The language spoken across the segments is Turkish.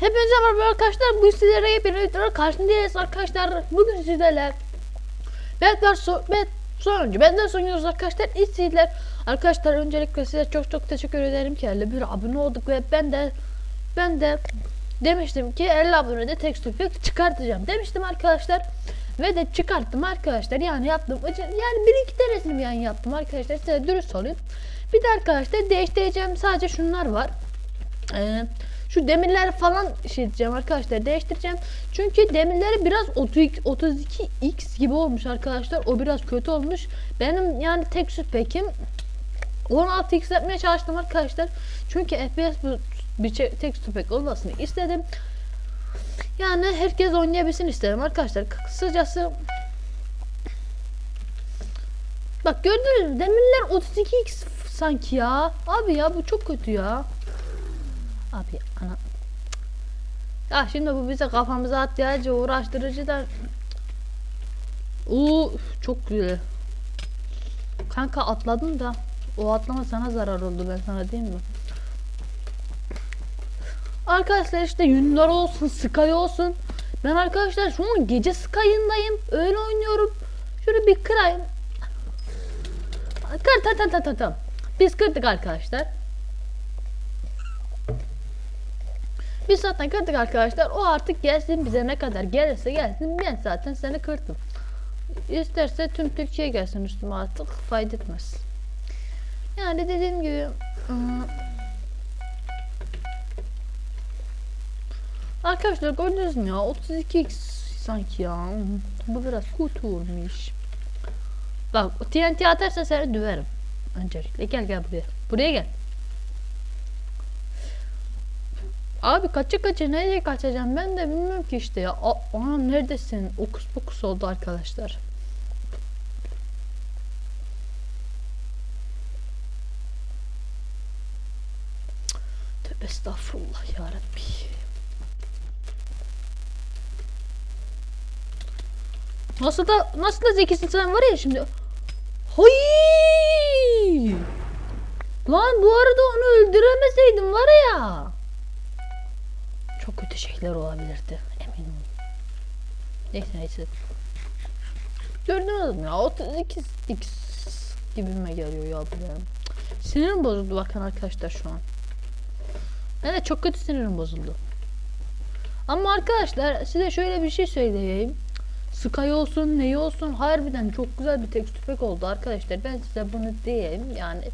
Hepinize merhaba arkadaşlar. Bu sizlere yepyeni videolar karşınızdayız arkadaşlar. Bugün sizlerle Bedwars so Bed sonuncu Bedwars oynuyoruz arkadaşlar. İyi seyirler. Arkadaşlar öncelikle size çok çok teşekkür ederim ki 51 abone olduk ve ben de ben de demiştim ki 50 abonede tek tüfek çıkartacağım demiştim arkadaşlar. Ve de çıkarttım arkadaşlar. Yani yaptım. Yani bir iki tanesini yani yaptım arkadaşlar. Size dürüst olayım. Bir de arkadaşlar değiştireceğim sadece şunlar var. Ee, şu demirler falan şey diyeceğim arkadaşlar değiştireceğim. Çünkü demirleri biraz 32 32x gibi olmuş arkadaşlar. O biraz kötü olmuş. Benim yani tek spekim 16x yapmaya çalıştım arkadaşlar. Çünkü FPS bu bir tek spek olmasını istedim. Yani herkes oynayabilsin istedim arkadaşlar. Kısacası Bak gördünüz mü? Demirler 32x sanki ya. Abi ya bu çok kötü ya. Abi ana. Ya şimdi bu bize kafamıza atlayıcı uğraştırıcı da. Oo çok güzel. Kanka atladın da o atlama sana zarar oldu ben sana diyeyim mi? Arkadaşlar işte Yunlar olsun, Sky olsun. Ben arkadaşlar şu an gece Sky'ındayım. Öyle oynuyorum. Şöyle bir kırayım. Kır ta ta ta ta ta. Biz kırdık arkadaşlar. Biz zaten kırdık arkadaşlar. O artık gelsin bize ne kadar gelirse gelsin. Ben zaten seni kırdım. İsterse tüm Türkiye gelsin üstüme artık fayda etmez. Yani dediğim gibi ıı, Arkadaşlar gördünüz mü ya 32x sanki ya bu biraz kötü. Bak TNT atarsa seni döverim. Öncelikle gel gel buraya. Buraya gel. Abi kaça kaça nereye kaçacağım ben de bilmiyorum ki işte ya. A anam neredesin? Okus pokus oldu arkadaşlar. Tövbe estağfurullah ya Rabbi. Nasıl da nasıl da zekisin sen var ya şimdi. Hay! Lan bu arada onu öldüremeseydim var ya. Şeyler olabilirdi eminim. Neyse neyse. Gördünüz mü ya 32 x gibime geliyor ya bu benim. Sinirim bozuldu bakın arkadaşlar şu an. Evet çok kötü sinirim bozuldu. Ama arkadaşlar size şöyle bir şey söyleyeyim. Sky olsun ne olsun harbiden çok güzel bir tek tüfek oldu arkadaşlar. Ben size bunu diyeyim yani.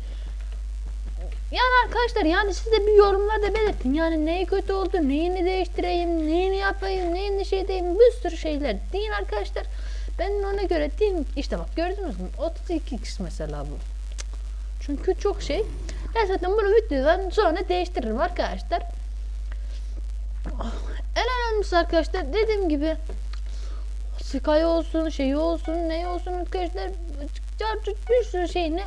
Yani arkadaşlar yani siz de bir yorumlarda belirtin. Yani neyi kötü oldu, neyini değiştireyim, neyini yapayım, neyini şey diyeyim bir sürü şeyler deyin arkadaşlar. Ben ona göre diyeyim. İşte bak gördünüz mü? 32x mesela bu. Çünkü çok şey. Ben zaten bunu videodan sonra değiştiririm arkadaşlar. En önemlisi arkadaşlar dediğim gibi Sky olsun, şey olsun, ne olsun arkadaşlar. Bir sürü şeyini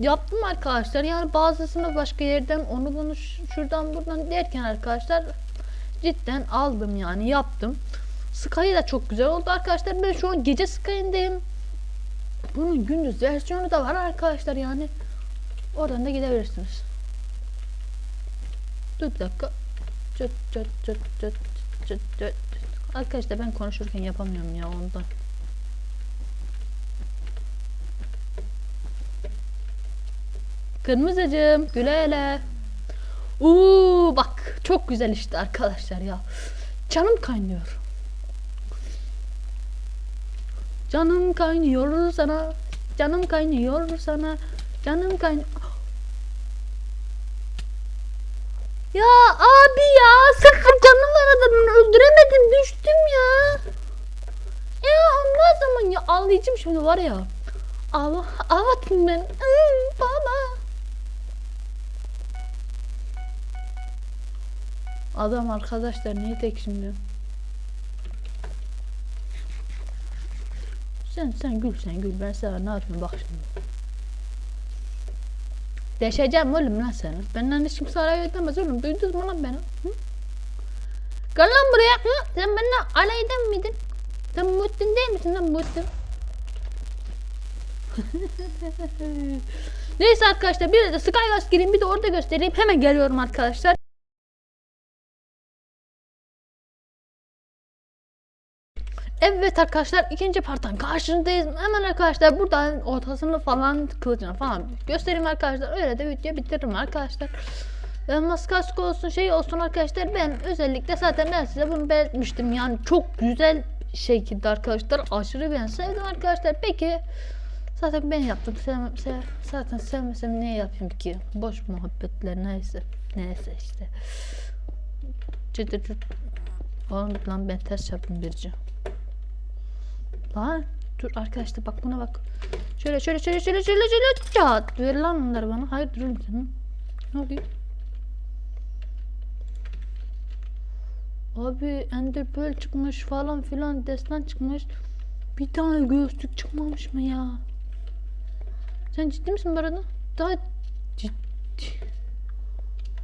yaptım arkadaşlar. Yani bazısını başka yerden onu bunu şuradan buradan derken arkadaşlar cidden aldım yani yaptım. Sky da çok güzel oldu arkadaşlar. Ben şu an gece Sky'ındayım. Bunun gündüz versiyonu da var arkadaşlar yani. Oradan da gidebilirsiniz. Dur bir dakika. Çıt çıt çıt çıt çıt çıt. Arkadaşlar ben konuşurken yapamıyorum ya ondan. Kırmızıcım güle hele. Uuu bak çok güzel işte arkadaşlar ya. Canım kaynıyor. Canım kaynıyor sana. Canım kaynıyor sana. Canım kaynıyor. Ya abi ya sıfır canım var adamın öldüremedim düştüm ya. Ya ondan zaman ya ağlayacağım şimdi var ya. Allah ağlatın ben. Adam arkadaşlar niye tek şimdi? Sen sen gül sen gül ben sana ne yapayım bak şimdi. Deşeceğim oğlum lan seni. Benden hiç kimse alay edemez oğlum. Duydunuz mu lan beni? Hı? Gel lan buraya. Hı? Sen benimle alay eden miydin? Sen Muhittin değil misin lan Muhittin? Neyse arkadaşlar bir de Skywars gireyim bir de orada göstereyim. Hemen geliyorum arkadaşlar. Evet arkadaşlar ikinci parttan karşınızdayız. Hemen arkadaşlar buradan ortasını falan kılıcını falan göstereyim arkadaşlar. Öyle de video bitiririm arkadaşlar. Elmas kask olsun şey olsun arkadaşlar ben özellikle zaten ben size bunu belirtmiştim. Yani çok güzel şekilde arkadaşlar aşırı ben sevdim arkadaşlar. Peki zaten ben yaptım. Sevmem, sev, zaten sevmesem ne yapayım ki? Boş muhabbetler neyse. Neyse işte. Cıdır. Oğlum lan ben ters yaptım birci. Lan dur arkadaşlar bak buna bak. Şöyle şöyle şöyle şöyle şöyle şöyle çat. Ver lan onları bana. Hayır durun canım. Ne oluyor? Abi Ender Pearl çıkmış falan filan destan çıkmış. Bir tane göğüslük çıkmamış mı ya? Sen ciddi misin bu arada? Daha ciddi.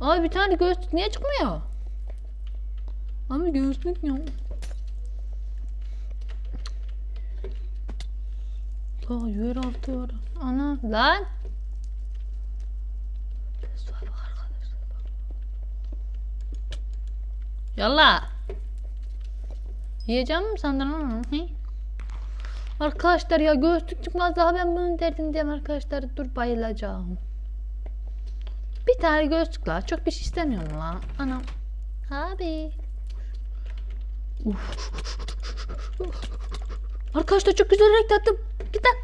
Abi bir tane göğüslük niye çıkmıyor? Abi göğüslük yok. Daha yer altı var. Ana lan. Yalla. Yiyeceğim mi sandın onu? Arkadaşlar ya göğüslük çıkmaz daha ben bunun derdindeyim arkadaşlar. Dur bayılacağım. Bir tane göğüslük la. Çok bir şey istemiyorum la. Anam. Abi. Uf. Arkadaşlar çok güzel renk tattım. Git lan.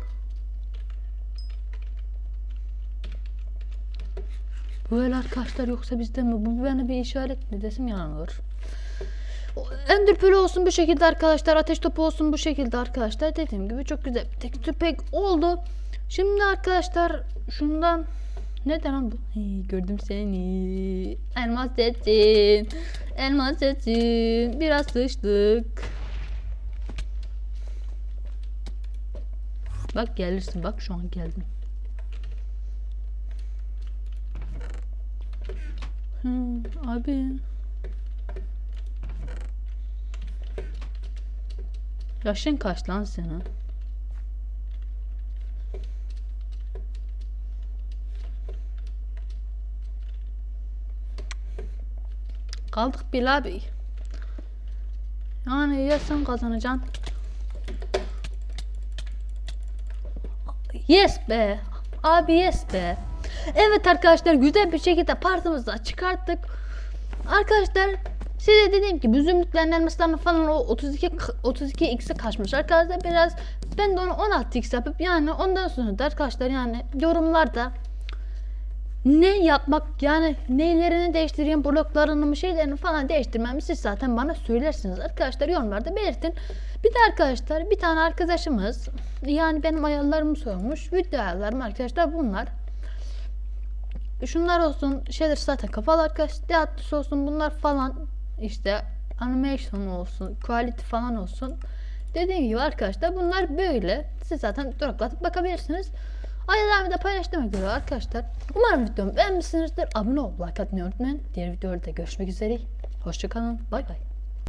Böyle arkadaşlar yoksa bizde mi? Bu bana bir işaret mi olur. O Ender Pearl olsun bu şekilde arkadaşlar. Ateş topu olsun bu şekilde arkadaşlar. Dediğim gibi çok güzel bir tekstür pek oldu. Şimdi arkadaşlar şundan neden lan bu? Hey, gördüm seni. Elmas sesin. Elmas sesin. Biraz sıçtık. Bak gelirsin. Bak şu an geldim. Hmm, abi. Yaşın kaç lan senin? Kaldık bir abi. Yani ya sen kazanacaksın. Yes be. Abi yes be. Evet arkadaşlar güzel bir şekilde partımızı çıkarttık. Arkadaşlar size dediğim gibi zümrütlerin elmaslarını falan o 32 32 x'e kaçmış arkadaşlar biraz ben de onu 16 x yapıp yani ondan sonra da arkadaşlar yani yorumlarda ne yapmak yani neylerini değiştireyim bloklarını mı şeylerini falan değiştirmemi siz zaten bana söylersiniz arkadaşlar yorumlarda belirtin. Bir de arkadaşlar bir tane arkadaşımız yani benim ayarlarımı sormuş. Video ayarlarım arkadaşlar bunlar. Şunlar olsun şeyler zaten kapalı arkadaşlar. Teatrus olsun bunlar falan işte animation olsun quality falan olsun. Dediğim gibi arkadaşlar bunlar böyle. Siz zaten duraklatıp bakabilirsiniz. Ayarlarımı da paylaştım üzere arkadaşlar. Umarım videomu beğenmişsinizdir. Abone ol, like atmayı unutmayın. Diğer videolarda görüşmek üzere. Hoşçakalın. Bay bay.